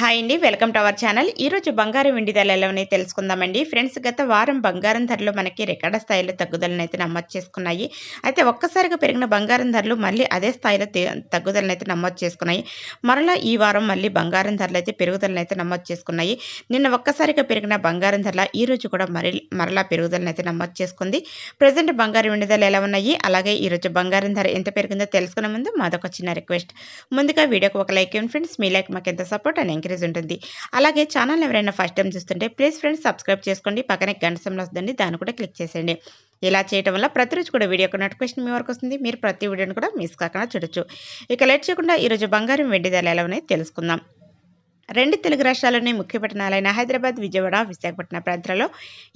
Hi అండి welcome to our channel. ఈరోజు బంగారం వెండి ధరలు ఎలా తెలుసుకుందామండి. ఫ్రెండ్స్ గత వారం బంగారం ధరలు మనకి రికార్డ్ స్థాయిలో తగ్గుదలను అయితే నమోదు చేసుకున్నాయి. అయితే ఒక్కసారిగా పెరిగిన బంగారం ధరలు మళ్ళీ అదే స్థాయిలో తగ్గుదలను అయితే నమోదు చేసుకున్నాయి. మరలా ఈ వారం మళ్ళీ బంగారం ధరలు అయితే పెరుగుదలను అయితే నమోదు చేసుకున్నాయి. నిన్న ఒక్కసారిగా పెరిగిన బంగారం ధరల ఈ రోజు కూడా మరి మరలా పెరుగుదలను అయితే నమోదు చేసుకుంది. ప్రజెంట్ బంగారం వెండి ధరలు ఎలా ఉన్నాయి అలాగే ఈ రోజు బంగారం ధర ఎంత పెరిగిందో తెలుసుకునే ముందు మాదొక చిన్న రిక్వెస్ట్. ముందుగా వీడియోకి ఒక లైక్ ఇవ్వండి ఫ్రెండ్స్. మీ లైక్ మాకు ఎంత సపోర్ట్ అని సిరీస్ ఉంటుంది. అలాగే ఛానల్ ఎవరైనా ఫస్ట్ టైం చూస్తుంటే ప్లీజ్ ఫ్రెండ్స్ సబ్స్క్రైబ్ చేసుకోండి. పక్కనే గంట సమయం వస్తుంది దాన్ని కూడా క్లిక్ చేసేయండి. ఇలా చేయడం వల్ల ప్రతిరోజు కూడా వీడియో నోటిఫికేషన్ మీ వరకు వస్తుంది. మీరు ప్రతి వీడియోని కూడా మిస్ కాకుండా చూడొచ్చు. ఇక లేట్ చేయకుండా ఈరోజు బంగారం వెండి ధరలు ఎలా ఉన్నాయో తెలుసుకుందాం. రెండు తెలుగు రాష్ట్రాల్లోని ముఖ్య పట్టణాలైన హైదరాబాద్ విజయవాడ విశాఖపట్నం ప్రాంతాల్లో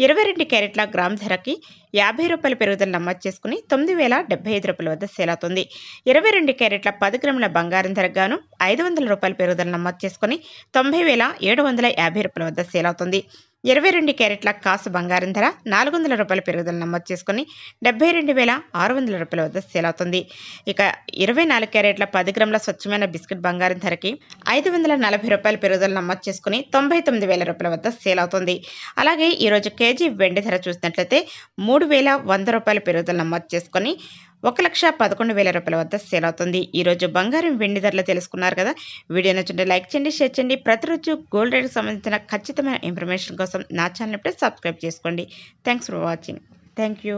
ఇరవై రెండు క్యారెట్ల గ్రామ్ ధరకి యాభై రూపాయల పెరుగుదల నమోదు చేసుకుని తొమ్మిది వేల డెబ్బై ఐదు రూపాయల వద్ద సేల్ అవుతుంది. ఇరవై రెండు క్యారెట్ల పది గ్రాముల బంగారం ధరగాను ఐదు వందల రూపాయల పెరుగుదల నమోదు చేసుకుని తొంభై వేల ఏడు వందల యాభై రూపాయల వద్ద సేల్ అవుతుంది. ఇరవై రెండు క్యారెట్ల కాసు బంగారం ధర నాలుగు వందల రూపాయల పెరుగుదల నమోదు చేసుకుని డెబ్బై రెండు వేల ఆరు వందల రూపాయల వద్ద సేల్ అవుతుంది. ఇక ఇరవై నాలుగు క్యారెట్ల పది గ్రాముల స్వచ్ఛమైన బిస్కెట్ బంగారం ధరకి ఐదు వందల నలభై రూపాయల పెరుగుదల నమోదు చేసుకుని తొంభై తొమ్మిది వేల రూపాయల వద్ద సేల్ అవుతుంది. అలాగే ఈరోజు కేజీ వెండి ధర చూసినట్లయితే మూడు వేల వంద రూపాయల పెరుగుదల నమోదు చేసుకొని ఒక లక్ష పదకొండు వేల రూపాయల వద్ద సేల్ అవుతుంది. ఈరోజు బంగారం వెండి ధరలు తెలుసుకున్నారు కదా? వీడియో నచ్చుంటే లైక్ చేయండి షేర్ చేయండి. ప్రతిరోజు గోల్డ్ రేట్కి సంబంధించిన ఖచ్చితమైన ఇన్ఫర్మేషన్ కోసం నా ఛానల్ ఇప్పుడే సబ్స్క్రైబ్ చేసుకోండి. Thanks for watching thank you